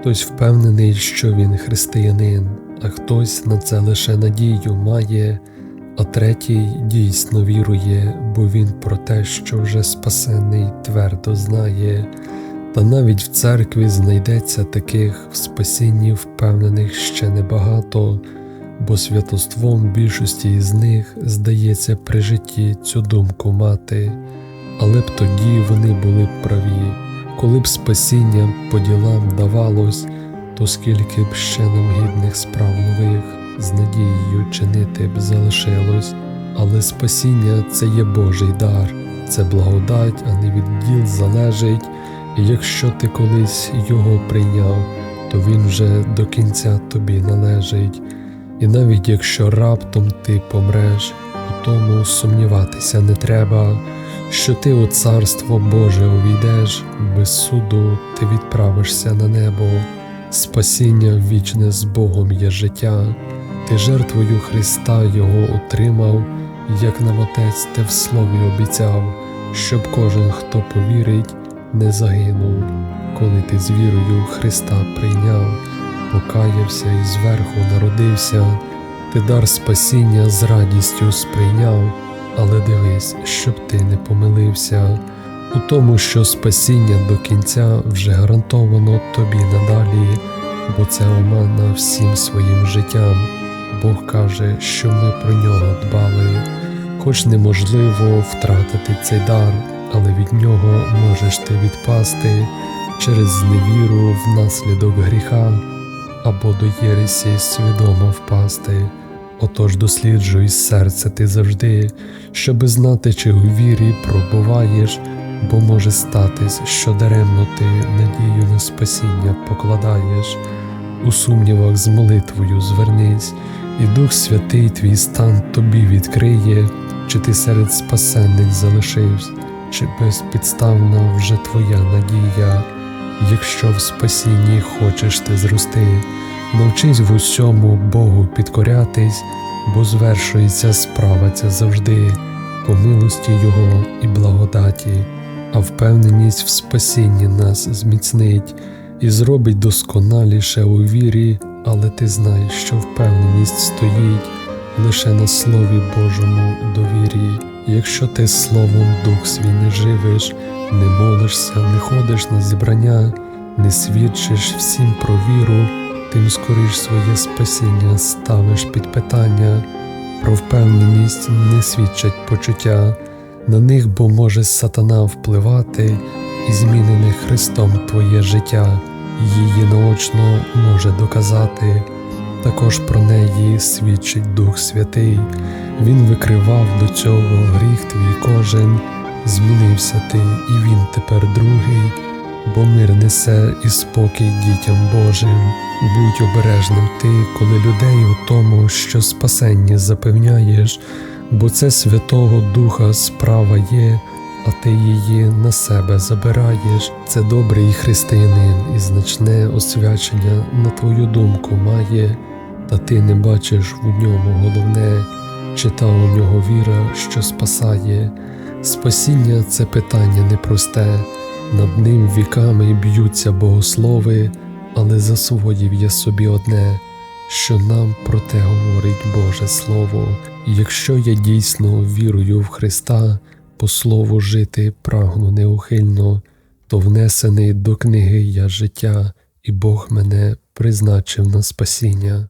Хтось впевнений, що він християнин, а хтось на це лише надію має, а третій дійсно вірує, бо він про те, що вже спасений, твердо знає. Та навіть в церкві знайдеться таких в спасінні впевнених ще небагато, бо святоством більшості із них здається при житті цю думку мати, але б тоді вони були праві, коли б спасіння по ділам давалось, то скільки б ще нам гідних справ нових з надією чинити б залишилось, але спасіння це є Божий дар, це благодать, а не від діл залежить. І якщо ти колись його прийняв, то він вже до кінця тобі належить. І навіть якщо раптом ти помреш, у тому сумніватися не треба, що ти у царство Боже увійдеш, без суду ти відправишся на небо, спасіння вічне з Богом є життя, ти жертвою Христа Його отримав, як нам Отець те в слові обіцяв, щоб кожен, хто повірить, не загинув, коли ти з вірою Христа прийняв, покаявся і зверху народився, ти дар спасіння з радістю сприйняв, але дивись, щоб ти не помилився у тому, що спасіння до кінця вже гарантовано тобі надалі, бо це омана всім своїм життям. Бог каже, що ми про нього дбали, хоч неможливо втратити цей дар але від нього можеш ти відпасти через зневіру внаслідок гріха або до Єресі свідомо впасти. Отож досліджуй серце ти завжди, щоби знати, чи у вірі пробуваєш, бо може статись, що даремно ти надію на спасіння покладаєш, у сумнівах з молитвою звернись, і Дух Святий твій стан тобі відкриє, чи ти серед спасенних залишився чи безпідставна вже твоя надія, якщо в спасінні хочеш ти зрости, навчись в усьому Богу підкорятись, бо звершується справа ця завжди, по милості Його і благодаті, а впевненість в спасінні нас зміцнить і зробить досконаліше у вірі, але ти знаєш, що впевненість стоїть лише на Слові Божому довірі. Якщо ти словом дух свій не живиш, не молишся, не ходиш на зібрання, не свідчиш всім про віру, тим скоріш своє спасіння ставиш під питання, про впевненість не свідчать почуття, на них бо може сатана впливати і змінене Христом твоє життя, її наочно може доказати. Також про неї свідчить Дух Святий, Він викривав до цього гріх твій кожен, змінився ти, і він тепер другий, бо мир несе і спокій дітям Божим. Будь обережним ти, коли людей у тому, що спасення запевняєш, бо це Святого Духа справа є, а ти її на себе забираєш. Це добрий християнин і значне освячення на твою думку має та ти не бачиш в ньому головне, чи та у нього віра, що спасає. Спасіння це питання непросте, над ним віками б'ються богослови, але засвоїв я собі одне, що нам про те говорить Боже Слово. Якщо я дійсно вірую в Христа, по слову жити прагну неухильно, то внесений до книги я життя, і Бог мене призначив на спасіння.